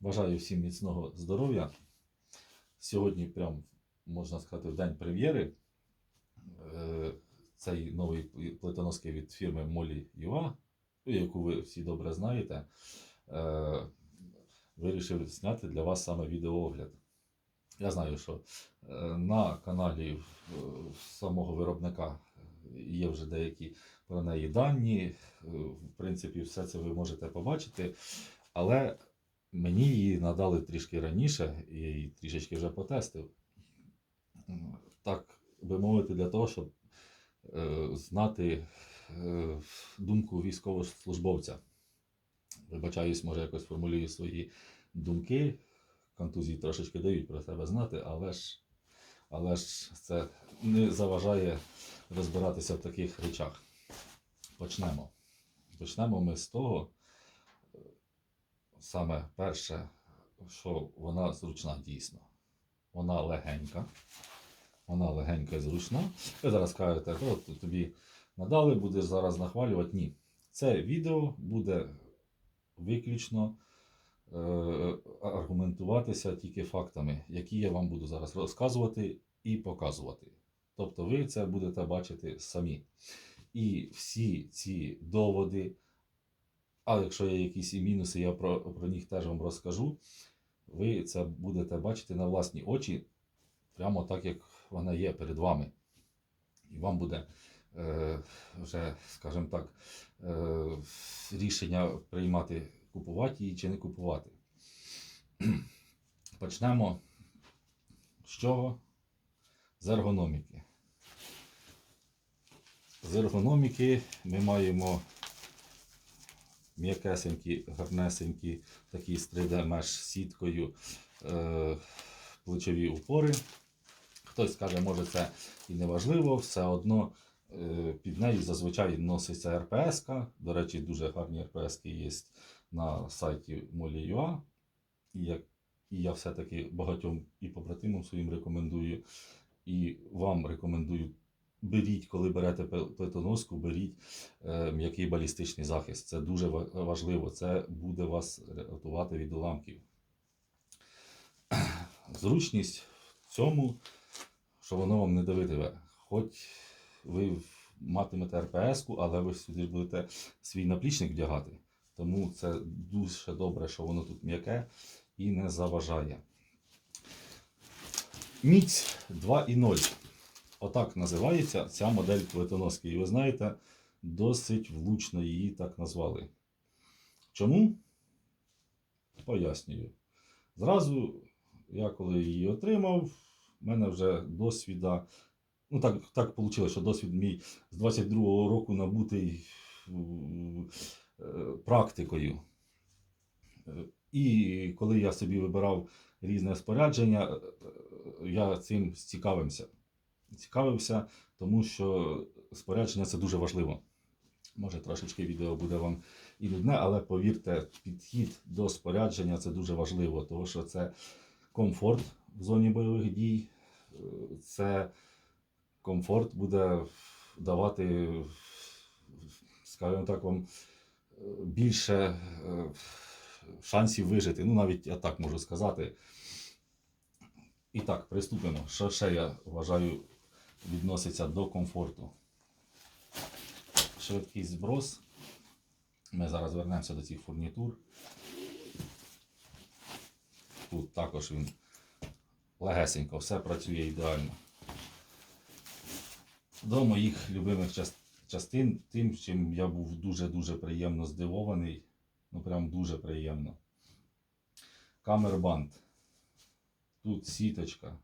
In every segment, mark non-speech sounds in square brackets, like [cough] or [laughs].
Бажаю всім міцного здоров'я. Сьогодні, прям можна сказати, в день прем'єри. Е, Цей новий плитоноски від фірми Molly UA, яку ви всі добре знаєте, е, вирішив зняти для вас саме відеоогляд. Я знаю, що е, на каналі самого виробника є вже деякі про неї дані. В принципі, все це ви можете побачити. Але мені її надали трішки раніше, я її трішечки вже потестив. Так би мовити, для того, щоб е, знати е, думку військовослужбовця. Вибачаюсь, може, якось формулюю свої думки. Контузії трошечки дають про себе знати, але ж, але ж це не заважає розбиратися в таких речах. Почнемо. Почнемо ми з того, саме перше, що вона зручна дійсно. Вона легенька. Вона легенька і зручна. Ви зараз кажете, от тобі надали, будеш зараз нахвалювати. Ні. Це відео буде виключно е, аргументуватися тільки фактами, які я вам буду зараз розказувати і показувати. Тобто ви це будете бачити самі. І всі ці доводи, а якщо є якісь і мінуси, я про, про них теж вам розкажу. Ви це будете бачити на власні очі, прямо так, як вона є перед вами. І вам буде е, вже, скажімо так, е, рішення приймати, купувати її чи не купувати. [clears throat] Почнемо з чого? З ергономіки. З ергономіки ми маємо м'якесенькі, гарнесенькі, такі з 3D меш сіткою е, плечові упори. Хтось скаже, може це і не важливо, все одно е, під нею зазвичай носиться РПС. -ка. До речі, дуже гарні РПС є на сайті Molly.ua. І, і я все-таки багатьом і побратимам своїм рекомендую, і вам рекомендую беріть, коли берете плитоноску, беріть е, м'який балістичний захист. Це дуже важливо. Це буде вас рятувати від уламків. [clears throat] Зручність в цьому, що воно вам не давитиме. Хоч ви матимете РПС-ку, але ви сюди будете свій наплічник вдягати. Тому це дуже добре, що воно тут м'яке і не заважає. Міць 2.0. Отак називається ця модель плитоноски. І ви знаєте, досить влучно її так назвали. Чому? Пояснюю. Зразу, я коли її отримав, в мене вже досвіда. Ну, так, так вийшло, що досвід мій з 22-го року набутий е, практикою. І коли я собі вибирав різне спорядження, е, я цим цікавився. Цікавився, тому що спорядження це дуже важливо. Може, трошечки відео буде вам і нудне, але повірте, підхід до спорядження це дуже важливо, тому що це комфорт в зоні бойових дій, це комфорт буде давати, скажімо так, вам е, більше е, шансів вижити. Ну, навіть я так можу сказати. І так, приступимо. Що ще я вважаю відноситься до комфорту? Швидкий зброс. Ми зараз вернемося до цих фурнітур. Тут також він легесенько, все працює ідеально. До моїх любимих частин, тим, чим я був дуже-дуже приємно здивований. Ну прям дуже приємно. Камербанд. Тут сіточка.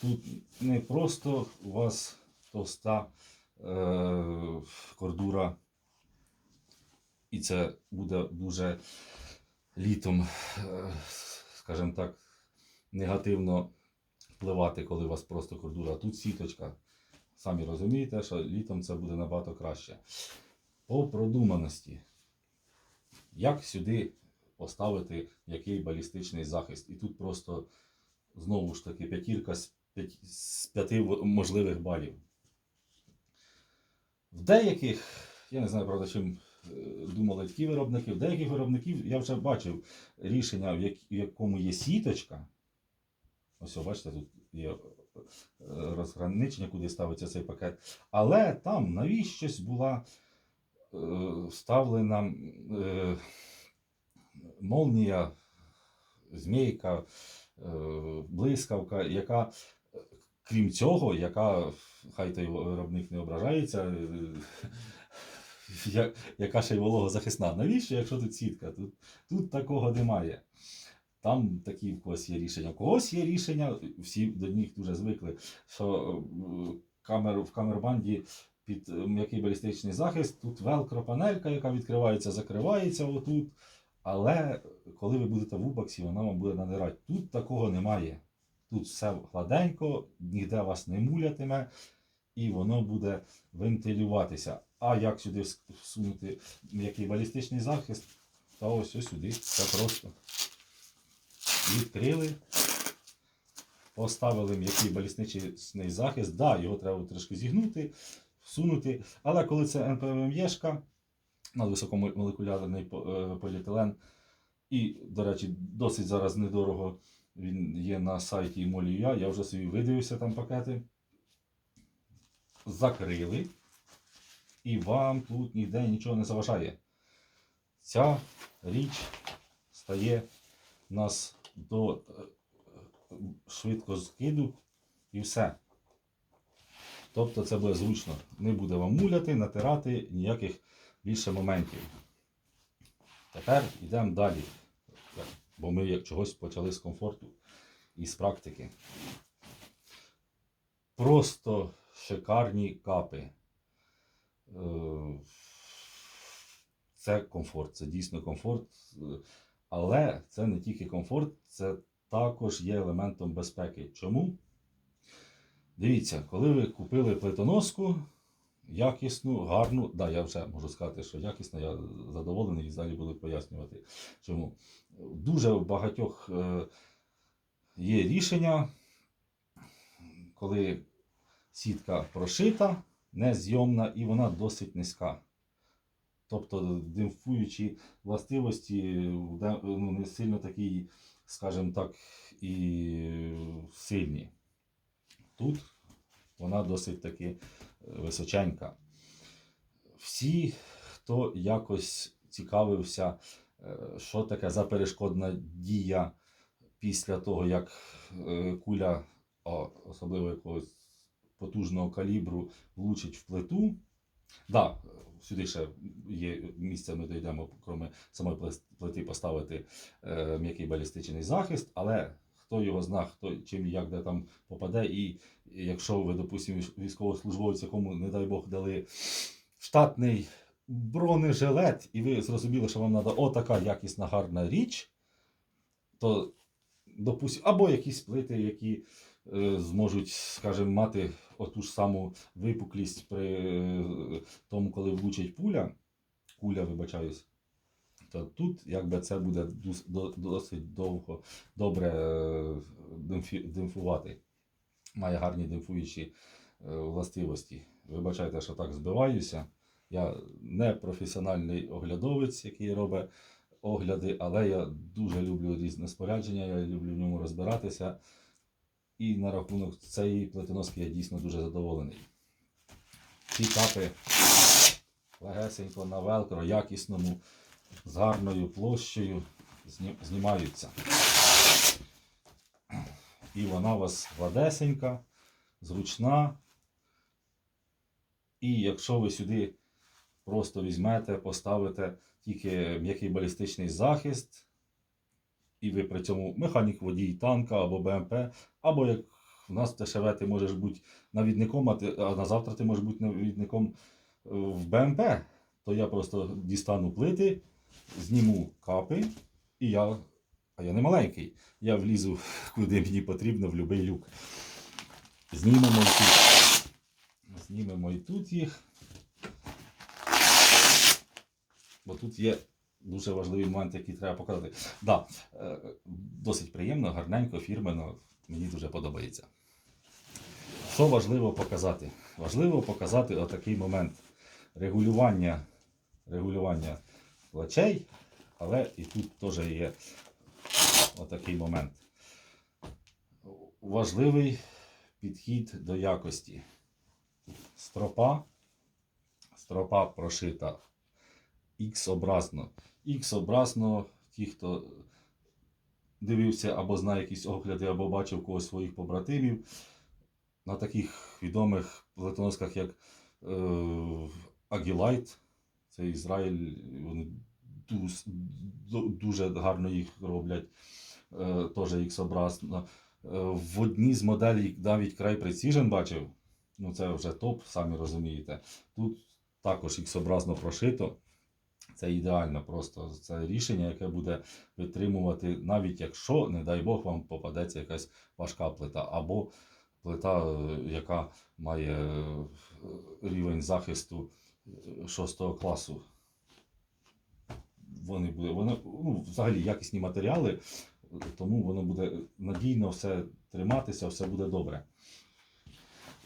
Тут не просто у вас товста е, кордура, і це буде дуже літом, е, скажімо так, негативно впливати, коли у вас просто кордура. Тут сіточка. Самі розумієте, що літом це буде набагато краще. По продуманості. Як сюди поставити який балістичний захист? І тут просто знову ж таки п'ятірка з п'яти можливих балів. В деяких, я не знаю, правда, чим е, думали такі виробники, в деяких виробників я вже бачив рішення, в, якому є сіточка. Ось, бачите, тут є е, розграничення, куди ставиться цей пакет. Але там навіщось була е, вставлена молнія, змійка, блискавка, яка, крім цього, яка, хай той виробник не ображається, е, яка ще й вологозахисна. Навіщо, якщо тут сітка? Тут, тут такого немає. Там такі в когось є рішення. У когось є рішення, всі до них дуже звикли, що е, камер, в камербанді під е, м'який балістичний захист, тут велкро-панелька, яка відкривається, закривається отут. Але коли ви будете в убаксі, вона вам буде надирати. Тут такого немає. Тут все гладенько, ніде вас не мулятиме, і воно буде вентилюватися. А як сюди всунути м'який балістичний захист? Та ось ось сюди. Це просто відкрили, поставили м'який балістичний захист. Да, його треба трошки зігнути, всунути. Але коли це НПМЄшка, надвисокомолекулярний по- е, поліетилен, і, до речі, досить зараз недорого він є на сайті Molly.ua, я вже собі видивився там пакети. Закрили, і вам тут ніде нічого не заважає. Ця річ стає нас до е, швидко скиду і все. Тобто це буде зручно. Не буде вам муляти, натирати ніяких більше моментів. Тепер йдемо далі. Бо ми як чогось почали з комфорту і з практики. Просто шикарні капи. Е, Це комфорт, це дійсно комфорт. Але це не тільки комфорт, це також є елементом безпеки. Чому? Дивіться, коли ви купили плитоноску, якісну, гарну, да, я вже можу сказати, що якісна, я задоволений і далі буду пояснювати. Чому? Дуже в багатьох е, є рішення, коли сітка прошита, незйомна і вона досить низька. Тобто димфуючі властивості ну, не сильно такі, скажімо так, і сильні. Тут вона досить таки е, височенька. Всі, хто якось цікавився, е, що таке заперешкодна дія після того, як е, куля, особливо якогось потужного калібру, влучить в плиту. Да, сюди ще є місце, ми дійдемо, крім самої плити, поставити е, м'який балістичний захист, але хто його зна, хто чим і як де там попаде, і якщо ви, допустимо, військовослужбовець, якому, не дай Бог, дали штатний бронежилет, і ви зрозуміли, що вам треба отака якісна гарна річ, то, допустимо, або якісь плити, які е, зможуть, скажімо, мати оту ж саму випуклість при е, тому, коли влучить пуля, куля, вибачаюсь, то тут якби це буде досить довго добре е, димфувати. Має гарні димфуючі е, властивості. Вибачайте, що так збиваюся. Я не професіональний оглядовець, який робить огляди, але я дуже люблю різне спорядження, я люблю в ньому розбиратися. І на рахунок цієї плитоноски я дійсно дуже задоволений. Ці капи легесенько на велкро, якісному, з гарною площею знімаються. І вона у вас гладесенька, зручна. І якщо ви сюди просто візьмете, поставите тільки м'який балістичний захист, і ви при цьому механік водій танка або БМП, або як в нас в ТШВ ти можеш бути навідником, а, ти, а на завтра ти можеш бути навідником е, в БМП, то я просто дістану плити, зніму капи, і я, а я не маленький, я влізу [laughs] куди мені потрібно, в будь-який люк. Знімемо і тут. Знімемо і тут їх. Бо тут є дуже важливий момент, який треба показати. Да, е, досить приємно, гарненько, фірмено. Мені дуже подобається. Що важливо показати? Важливо показати отакий момент регулювання регулювання плечей, але і тут теж є отакий момент. Важливий підхід до якості. Стропа, стропа прошита X-образно. X-образно, ті, хто дивився або знає якісь огляди, або бачив когось своїх побратимів на таких відомих плитоносках, як е, Агілайт, це Ізраїль, вони дуже гарно їх роблять, е, теж X-образно. Е, В одній з моделей навіть край Precision бачив, ну це вже топ, самі розумієте. Тут також X-образно прошито. Це ідеально просто це рішення, яке буде витримувати, навіть якщо, не дай Бог, вам попадеться якась важка плита, або плита, е, яка має рівень захисту 6 класу. Вони буде, вони, ну, взагалі якісні матеріали, тому воно буде надійно все триматися, все буде добре.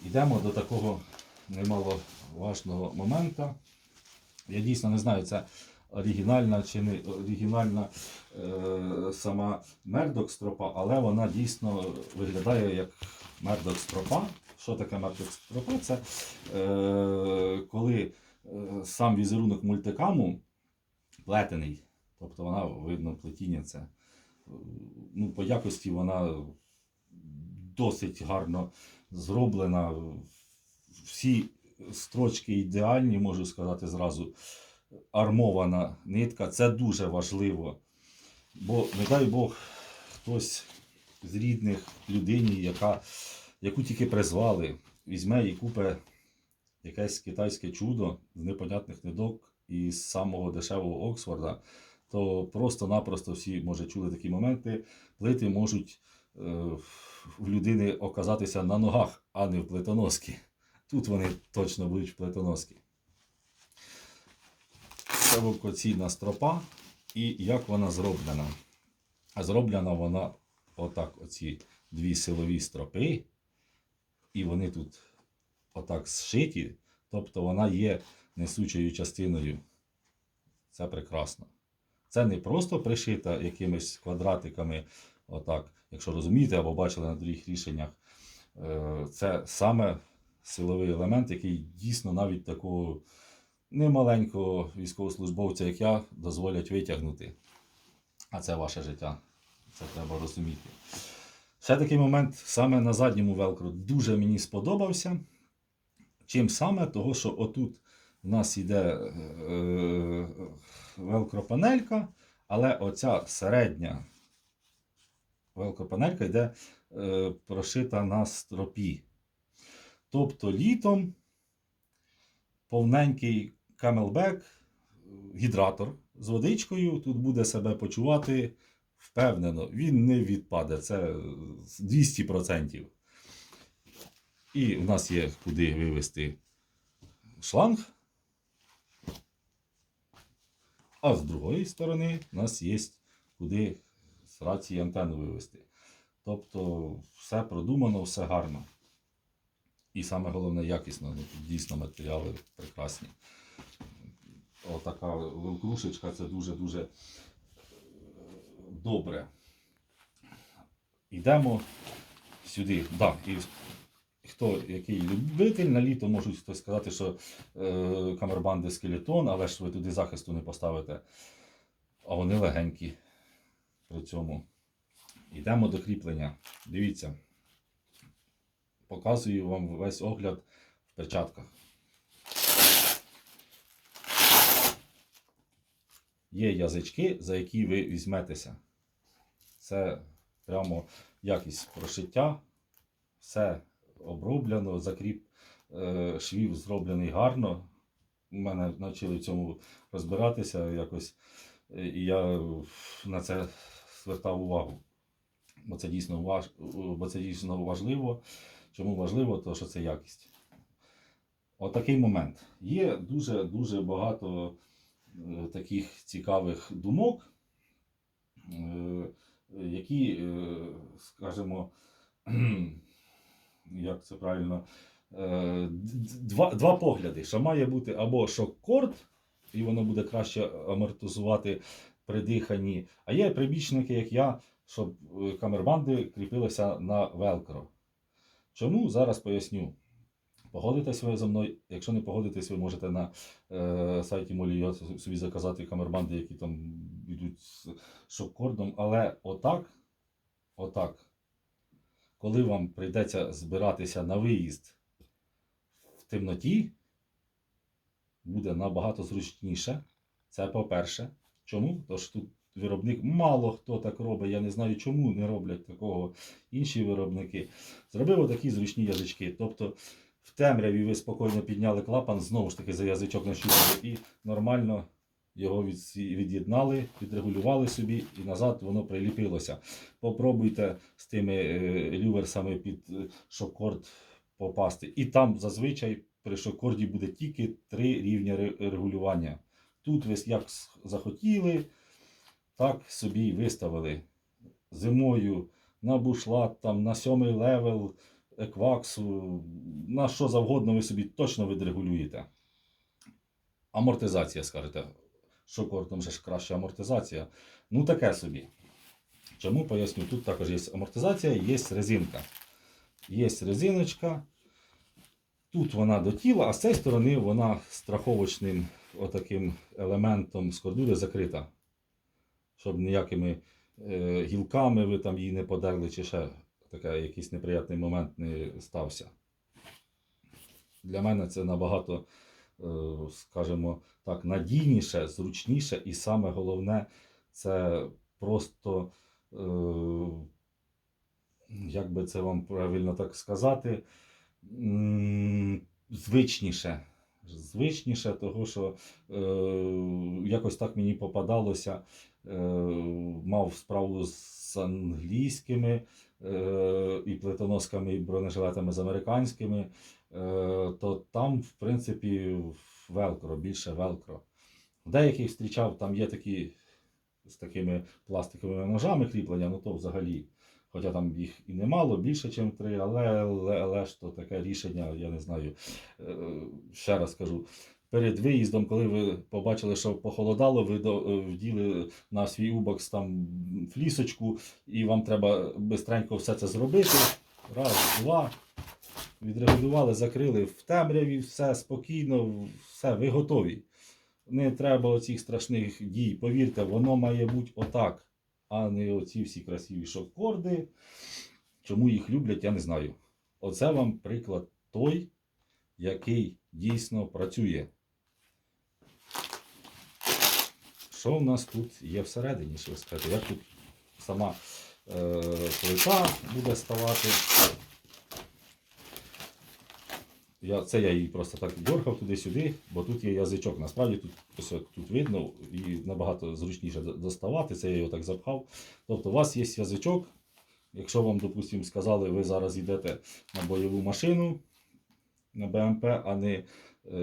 Йдемо до такого немаловажного моменту. Я дійсно не знаю, це оригінальна чи не оригінальна е, сама мердок стропа, але вона дійсно виглядає як мердок стропа. Що таке мердок стропа? Це е, коли сам візерунок мультикаму плетений, тобто вона видно плетіння це. е, Ну, по якості вона досить гарно зроблена. Всі строчки ідеальні, можу сказати зразу. Армована нитка це дуже важливо. Бо, не дай Бог, хтось з рідних людині, яка, яку тільки призвали, візьме і купе якесь китайське чудо з непонятних ниток із самого дешевого Оксфорда, то просто-напросто всі, може, чули такі моменти, плити можуть е, в людини оказатися на ногах, а не в плитоноски. Тут вони точно будуть в плитоноски. Це вовкоційна стропа і як вона зроблена. А зроблена вона отак, оці дві силові стропи, і вони тут отак зшиті, тобто вона є несучою частиною. Це прекрасно. Це не просто пришита якимись квадратиками, отак, якщо розумієте або бачили на других рішеннях. Е, Це саме силовий елемент, який дійсно навіть такого немаленького військовослужбовця, як я, дозволять витягнути. А це ваше життя. Це треба розуміти. Ще такий момент саме на задньому велкру дуже мені сподобався. Чим саме? Того, що отут у нас йде е, велкропанелька, але оця середня велкропанелька йде е, прошита на стропі. Тобто літом повненький камелбек, гідратор з водичкою тут буде себе почувати впевнено. Він не відпаде, це 200%. І в нас є куди вивести шланг. А з другої сторони у нас є куди з рації антенну вивести. Тобто все продумано, все гарно. І саме головне якісно, ну, дійсно матеріали прекрасні. Отака велкрушечка це дуже-дуже добре. Йдемо сюди. Да, і хто який любитель, на літо можуть хтось сказати, що е, камербанди скелетон, але ж ви туди захисту не поставите. А вони легенькі при цьому. Йдемо до кріплення. Дивіться. Показую вам весь огляд в перчатках. Є язички, за які ви візьметеся. Це прямо якість прошиття, все оброблено, закріп е, швів зроблений гарно. У мене навчили в цьому розбиратися якось, е, і я на це звертав увагу. Бо це дійсно, важ... бо це дійсно важливо. Чому важливо, то що це якість. Отакий момент. Є дуже-дуже багато е, таких цікавих думок, які, скажімо, [clears throat] як це правильно, е, два, два погляди, що має бути або шок-корд, і воно буде краще амортизувати при диханні. А є прибічники, як я, щоб е, камербанди кріпилися на велкро. Чому? Зараз поясню. Погодитесь ви зі мною. Якщо не погодитесь, ви можете на е, сайті Молі собі заказати камербанди, які там йдуть з шок-кордом. Але отак, отак, коли вам прийдеться збиратися на виїзд в темноті, буде набагато зручніше. Це по-перше. Чому? Тож тут виробник мало хто так робить. Я не знаю, чому не роблять такого інші виробники. Зробив отакі зручні язички. Тобто в темряві ви спокійно підняли клапан, знову ж таки за язичок нащупали і нормально його від- від'єднали, відрегулювали собі і назад воно приліпилося. Попробуйте з тими е, люверсами під е, шокорд попасти. І там зазвичай при шокорді буде тільки три рівня регулювання. Тут ви як захотіли, так собі й виставили. Зимою на бушлат, там, на сьомий левел екваксу, на що завгодно ви собі точно відрегулюєте. Амортизація, скажете. Шокортом же ж краща амортизація. Ну, таке собі. Чому поясню? Тут також є амортизація, є резинка. Є резиночка. Тут вона до тіла, а з цієї сторони вона страховочним отаким елементом з кордури закрита. Щоб ніякими е, гілками ви там її не подерли, чи ще такий якийсь неприятний момент не стався. Для мене це набагато, скажімо так, надійніше, зручніше, і саме головне, це просто, е, як би це вам правильно так сказати, звичніше. Звичніше, того, що е, якось так мені попадалося, е, мав справу з англійськими е, і плитоносками, і бронежилетами з американськими, е, то там, в принципі, велкро, більше велкро. Деяких зустрічав, там є такі з такими пластиковими ножами кріплення, ну то взагалі. Хоча там їх і немало, більше, ніж три, але, але, але ж то таке рішення, я не знаю. Е, Ще раз кажу. Перед виїздом, коли ви побачили, що похолодало, ви е, вділи на свій убокс там флісочку, і вам треба бистренько все це зробити. Раз, два. Відрегулювали, закрили в темряві, все спокійно, все, ви готові. Не треба оцих страшних дій. Повірте, воно має бути отак, а не оці всі красиві шокорди. Чому їх люблять, я не знаю. Оце вам приклад той, який дійсно працює. Що в нас тут є всередині, що ви? Як тут сама е, плита буде ставати? Я, це я її просто так дьоргав туди-сюди, бо тут є язичок. Насправді тут, ось тут видно і набагато зручніше доставати. Це я його так запхав. Тобто у вас є язичок. Якщо вам, допустимо, сказали, ви зараз йдете на бойову машину на БМП, а не е,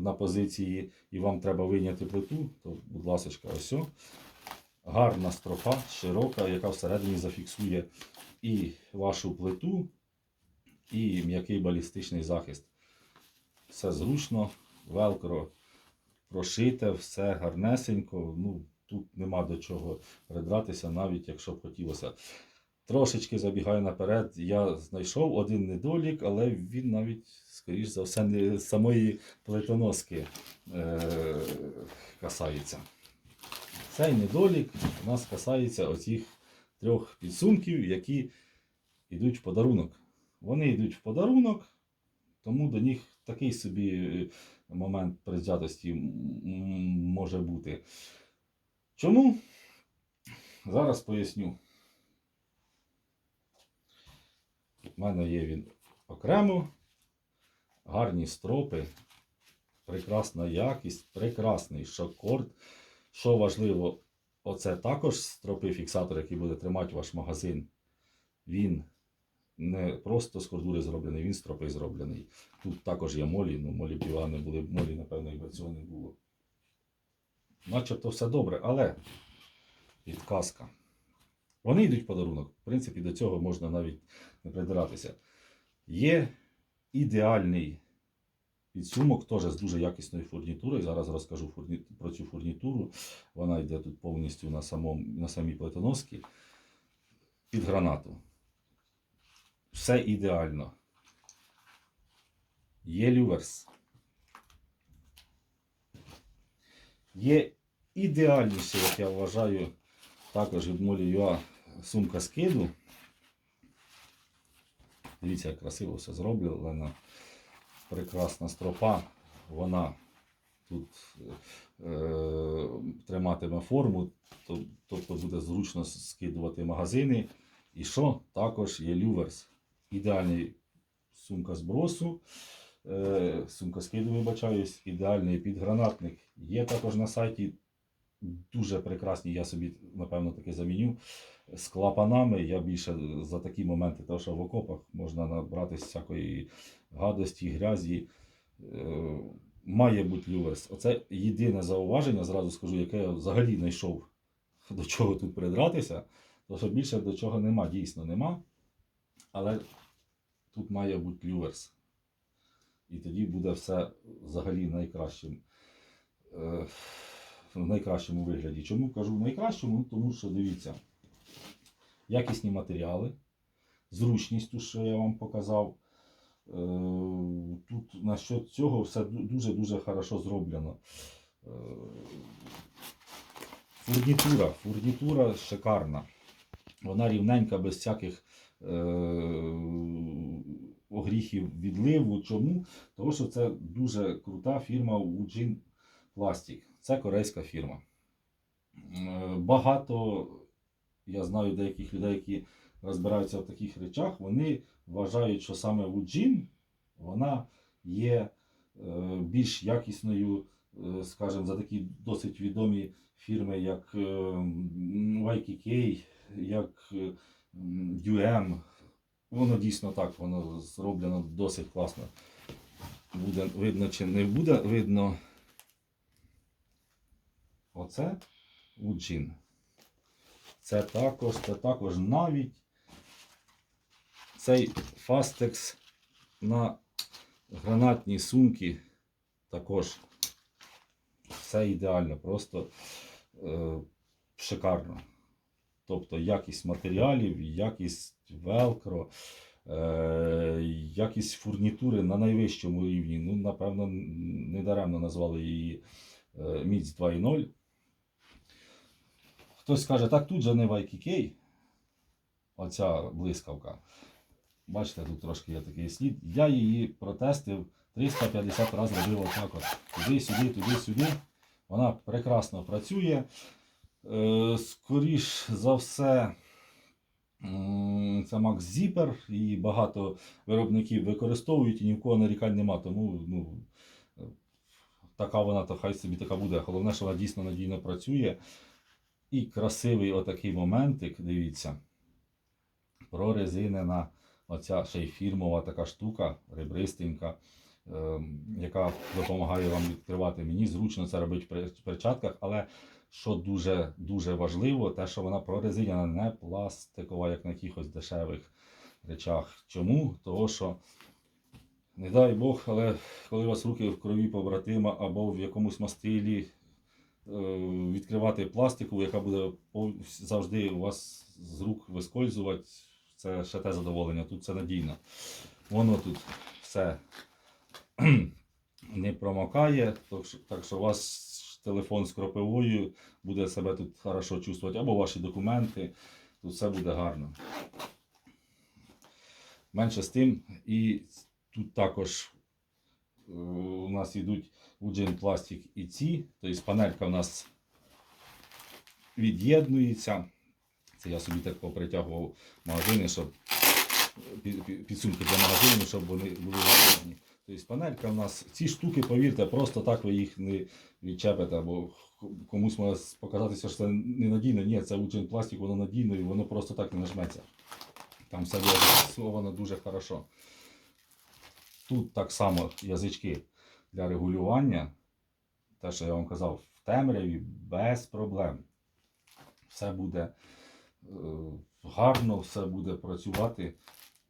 на позиції, і вам треба вийняти плиту, то, будь ласка, ось. Гарна стропа, широка, яка всередині зафіксує і вашу плиту, і м'який балістичний захист. Все зручно, велкро прошите, все гарнесенько. Ну, тут нема до чого придратися, навіть якщо б хотілося. Трошечки забігаю наперед, я знайшов один недолік, але він навіть, скоріш за все, не самої плитоноски е- касається. Цей недолік у нас касається оцих трьох підсумків, які йдуть в подарунок. Вони йдуть в подарунок, тому до них такий собі е, момент м- може бути. Чому? Зараз поясню. У мене є він окремо, гарні стропи, прекрасна якість, прекрасний шокорд. Що важливо, оце також стропи фіксатор, який буде тримати ваш магазин. Він не просто з кордури зроблений, він стропи зроблений. Тут також є молі, ну молі його не були молі, напевно, якби цього не було. Начебто все добре, але підказка. Вони йдуть в подарунок. В принципі, до цього можна навіть не придиратися. Є ідеальний підсумок теж з дуже якісною фурнітурою. Зараз розкажу фурні... про цю фурнітуру. Вона йде тут повністю на, самому, на самій плитоноски під гранату. Все ідеально. Є люверс. Є ідеальніше, як я вважаю, також від Молі сумка скиду. Дивіться, як красиво все зроблено. Прекрасна стропа. Вона тут е, триматиме форму, тобто буде зручно скидувати магазини. І що? Також є люверс. Ідеальний сумка збросу. Е, сумка скиду, вибачаюсь, ідеальний підгранатник. Є також на сайті дуже прекрасні, я собі, напевно, таки заміню. З клапанами я більше за такі моменти, тому що в окопах можна набратися всякої гадості, грязі. Е, має бути люверс. Оце єдине зауваження, зразу скажу, яке я взагалі знайшов до чого тут придратися. Тому що більше до чого нема, дійсно нема. Але тут має бути люверс. І тоді буде все взагалі найкращим. Е, в найкращому вигляді. Чому кажу в найкращому? Тому що дивіться, якісні матеріали, зручність, що я вам показав. Е, Тут насчет цього все дуже-дуже хорошо зроблено. Е, Фурнітура, фурнітура шикарна. Вона рівненька, без всяких огріхів відливу. Чому? Тому що це дуже крута фірма Ujin Plastic. Це корейська фірма. Е, Багато, я знаю деяких людей, які розбираються в таких речах, вони вважають, що саме Ujin, вона є е, більш якісною, е, скажімо, за такі досить відомі фірми, як YKK, як UM. Воно дійсно так, воно зроблено досить класно. Буде видно чи не буде видно. Оце Уджин. Це також, це також навіть цей фастекс на гранатні сумки також все ідеально, просто е, шикарно. Тобто якість матеріалів, якість велкро, е, якість фурнітури на найвищому рівні. Ну, напевно, недаремно назвали її е, Міць 2.0. Хтось скаже, так тут же не YKK, оця блискавка. Бачите, тут трошки є такий слід. Я її протестив 350 разів робив отак от. Туди, сюди, туди, сюди. Вона прекрасно працює. Е, скоріш за все, це Max Zipper, і багато виробників використовують, і ні в кого нарікань нема. Тому ну, така вона, то хай собі така буде. Головне, що вона дійсно надійно працює. І красивий отакий моментик, дивіться, прорезинена оця ще й фірмова така штука, ребристенька, ем, яка допомагає вам відкривати. Мені зручно це робити в перчатках, але що дуже дуже важливо, те, що вона прорезинена, не пластикова, як на якихось дешевих речах. Чому? Того, що, не дай Бог, але коли у вас руки в крові побратима або в якомусь мастилі е, відкривати пластику, яка буде завжди у вас з рук вискользувати, це ще те задоволення. Тут це надійно. Воно тут все [clears throat] не промокає, так що у вас телефон з кропивою буде себе тут хорошо чувствувати, або ваші документи, тут все буде гарно. Менше з тим, і тут також е, у нас йдуть Ujin Plastic і ці, тобто панелька у нас від'єднується. Це я собі так попритягував магазини, щоб під- під- підсумки для магазину, щоб вони були гарні. Тобто панелька у нас, ці штуки, повірте, просто так ви їх не відчепите, або комусь може показатися, що це ненадійно. Ні, це Ujin Plastic, воно надійно і воно просто так не нажметься. Там все зафіксовано дуже хорошо. Тут так само язички для регулювання. Те, що я вам казав, в темряві без проблем. Все буде е, гарно, все буде працювати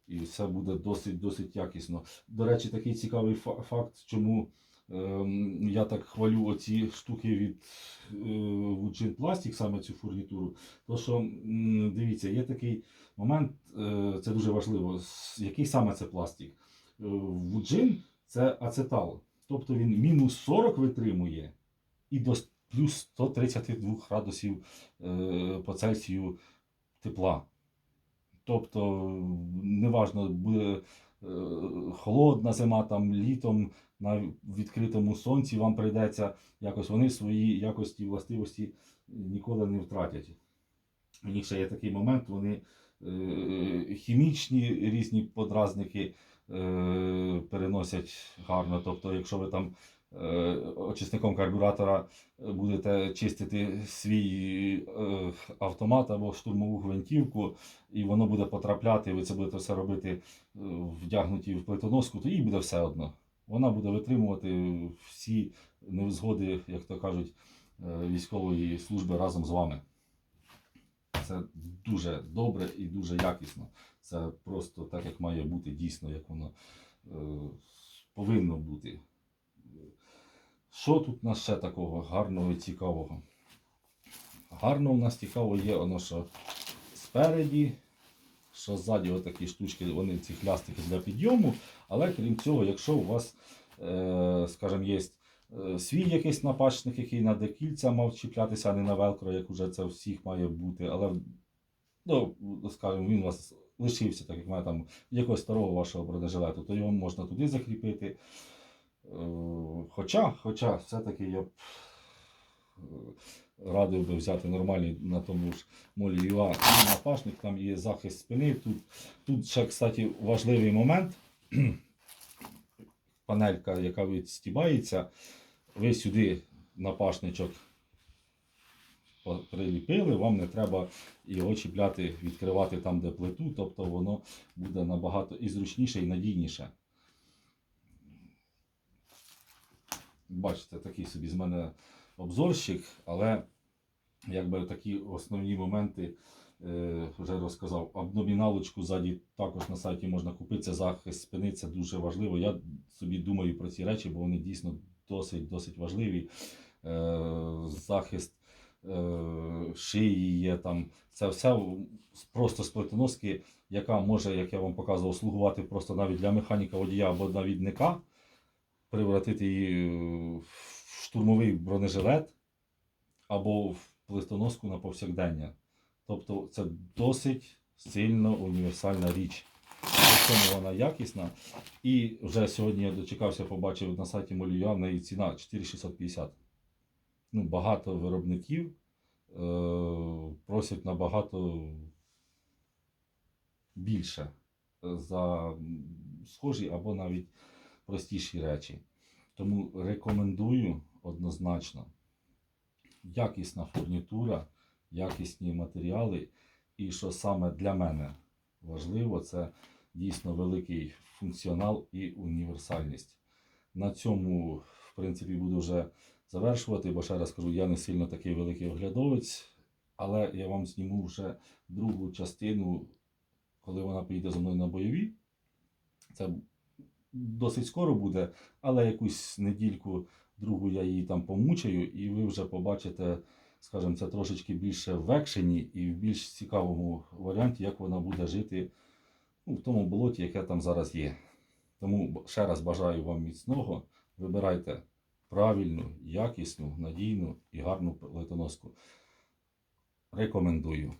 і все буде досить досить якісно. До речі, такий цікавий факт, чому ем, я так хвалю оці штуки від е, Woodgin Plastic, саме цю фурнітуру. То що дивіться, є такий момент, е, це дуже важливо. Який саме це пластик? Е, Woodgin – це ацетал. Тобто він мінус 40 витримує і до плюс 132 градусів е, по Цельсію тепла. Тобто, неважно, буде е, холодна зима, там літом на відкритому сонці вам прийдеться якось вони свої якості, властивості ніколи не втратять. У них ще є такий момент, вони е, хімічні різні подразники е, переносять гарно. Тобто, якщо ви там очисником карбюратора будете чистити свій е, автомат або штурмову гвинтівку, і воно буде потрапляти, ви це будете все робити е, вдягнуті в плитоноску, то їй буде все одно. Вона буде витримувати всі невзгоди, як то кажуть, е, військової служби разом з вами. Це дуже добре і дуже якісно. Це просто так, як має бути, дійсно, як воно е, повинно бути. Що тут у нас ще такого гарного і цікавого? Гарно у нас цікаво є воно, що спереді, що ззаді отакі штучки, вони ці хлястики для підйому. Але крім цього, якщо у вас, е, скажімо, є е, свій якийсь напачник, який на декільця мав чіплятися, а не на велкро, як уже це всіх має бути. Але, ну, скажімо, він у вас лишився, так як має там якогось старого вашого бронежилету, то його можна туди закріпити. Е, Хоча, хоча, все-таки я б е, радив би взяти нормальний на тому ж молі ЮА напашник, там є захист спини. Тут, тут ще, кстати, важливий момент. [clears throat] Панелька, яка відстібається, ви сюди напашничок приліпили, вам не треба його чіпляти, відкривати там, де плиту, тобто воно буде набагато і зручніше, і надійніше. Бачите, такий собі з мене обзорщик, але якби такі основні моменти е, вже розказав. Абдоміналочку ззаді також на сайті можна купити. Це захист спини, це дуже важливо. Я собі думаю про ці речі, бо вони дійсно досить досить важливі. Е, захист е, шиї є там. Це все просто з плитоноски, яка може, як я вам показував, слугувати просто навіть для механіка водія або навідника, превратити її е, в штурмовий бронежилет або в плитоноску на повсякдення. Тобто це досить сильно універсальна річ. Цьому вона якісна. І вже сьогодні я дочекався, побачив на сайті Молія, в неї ціна 4650. Ну, багато виробників е- просять набагато більше за схожі або навіть простіші речі. Тому рекомендую однозначно якісна фурнітура, якісні матеріали. І що саме для мене важливо, це дійсно великий функціонал і універсальність. На цьому, в принципі, буду вже завершувати, бо ще раз кажу, я не сильно такий великий оглядовець, але я вам зніму вже другу частину, коли вона поїде зі мною на бойові. Це досить скоро буде, але якусь недільку другу я її там помучаю, і ви вже побачите, скажімо, це трошечки більше в екшені і в більш цікавому варіанті, як вона буде жити ну, в тому болоті, яке там зараз є. Тому ще раз бажаю вам міцного. Вибирайте правильну, якісну, надійну і гарну летоноску. Рекомендую.